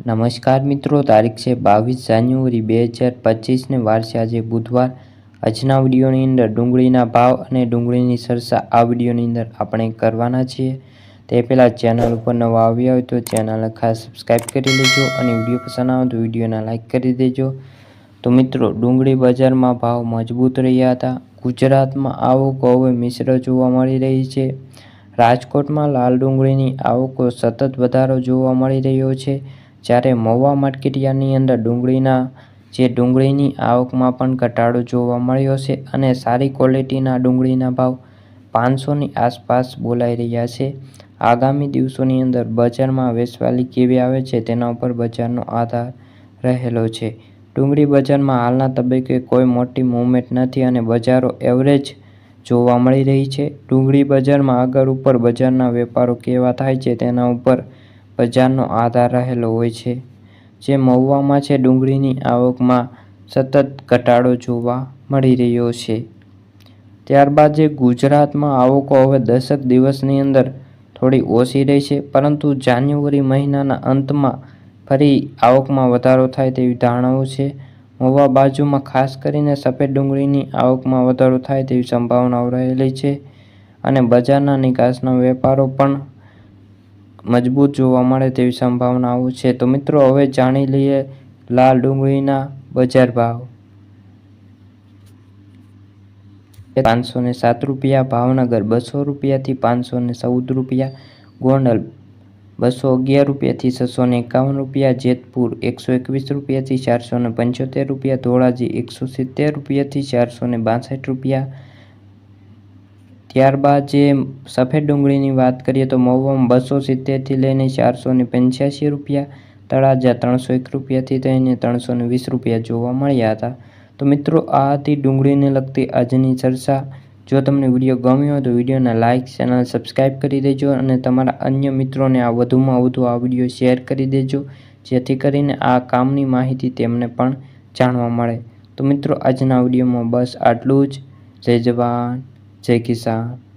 નમસ્કાર મિત્રો, તારીખ છે બાવીસ જાન્યુઆરી બે હજાર પચીસને વાર છે આજે બુધવાર. આજના વિડીયોની અંદર ડુંગળીના ભાવ અને ડુંગળીની સરસા આ વિડીયોની અંદર આપણે કરવાના છીએ. તે પહેલાં ચેનલ ઉપર નવા આવ્યા હોય તો ચેનલ ખાસ સબસ્ક્રાઈબ કરી લેજો અને વીડિયો પસંદ આવે તો વિડીયોને લાઇક કરી દેજો. તો મિત્રો, ડુંગળી બજારમાં ભાવ મજબૂત રહ્યા હતા. ગુજરાતમાં આવકો હવે મિશ્ર જોવા મળી રહી છે. રાજકોટમાં લાલ ડુંગળીની આવકો સતત વધારો જોવા મળી રહ્યો છે. જ્યારે મહુવા માર્કેટયાર્ડની અંદર ડુંગળીના, જે ડુંગળીની આવકમાં પણ ઘટાડો જોવા મળ્યો છે અને સારી ક્વોલિટીના ડુંગળીના ભાવ પાંચસોની આસપાસ બોલાઈ રહ્યા છે. આગામી દિવસોની અંદર બજારમાં વેચવાલી કેવી આવે છે તેના ઉપર બજારનો આધાર રહેલો છે. ડુંગળી બજારમાં હાલના તબક્કે કોઈ મોટી મૂવમેન્ટ નથી અને બજારો એવરેજ જોવા મળી રહી છે. ડુંગળી બજારમાં આગળ ઉપર બજારના વેપારો કેવા થાય છે તેના ઉપર બજારનો આધાર રહેલો હોય છે, જે મહુવામાં છે. ડુંગળીની આવકમાં સતત ઘટાડો જોવા મળી રહ્યો છે. ત્યારબાદ જે ગુજરાતમાં આવકો હવે દસક દિવસની અંદર થોડી ઓછી રહી છે, પરંતુ જાન્યુઆરી મહિનાના અંતમાં ફરી આવકમાં વધારો થાય તેવી ધારણાઓ છે. મહુવા બાજુમાં ખાસ કરીને સફેદ ડુંગળીની આવકમાં વધારો થાય તેવી સંભાવનાઓ રહેલી છે અને બજારના નિકાસના વેપારો પણ મજબૂત જોવા મળે તેવી સંભાવનાઓ છે. તો મિત્રો, હવે જાણી લઈએ લાલ ડુંગળીના બજાર ભાવ. પાંચસો ને સાત રૂપિયા, ભાવનગર બસો રૂપિયાથી પાંચસો ને ચૌદ રૂપિયા, ગોંડલ બસો અગિયાર રૂપિયાથી છસો ને એકાવન રૂપિયા, જેતપુર એકસો એકવીસ રૂપિયાથી ચારસો ને પંચોતેર રૂપિયા, ધોળાજી એકસો સિત્તેર રૂપિયાથી ચારસો ને બાસઠ રૂપિયા ત્યારબાદ જે સફેદ ડુંગળીની વાત કરીએ તો મહુવામાં બસો સિત્તેરથી લઈને ચારસો ને પંચ્યાસી રૂપિયા, તળાજા ત્રણસો એક રૂપિયાથી લઈને ત્રણસો ને વીસ રૂપિયા જોવા મળ્યા હતા. તો મિત્રો, આ હતી ડુંગળીને લગતી આજની ચર્ચા. જો તમને વીડિયો ગમ્યો હોય તો વિડીયોને લાઇક ચેનલ સબસ્ક્રાઈબ કરી દેજો અને તમારા અન્ય મિત્રોને આ વધુમાં વધુ આ વીડિયો શેર કરી દેજો, જેથી કરીને આ કામની માહિતી તેમને પણ જાણવા મળે. તો મિત્રો, આજના વિડીયોમાં બસ આટલું જ. જય જવાન. જય કિસાન.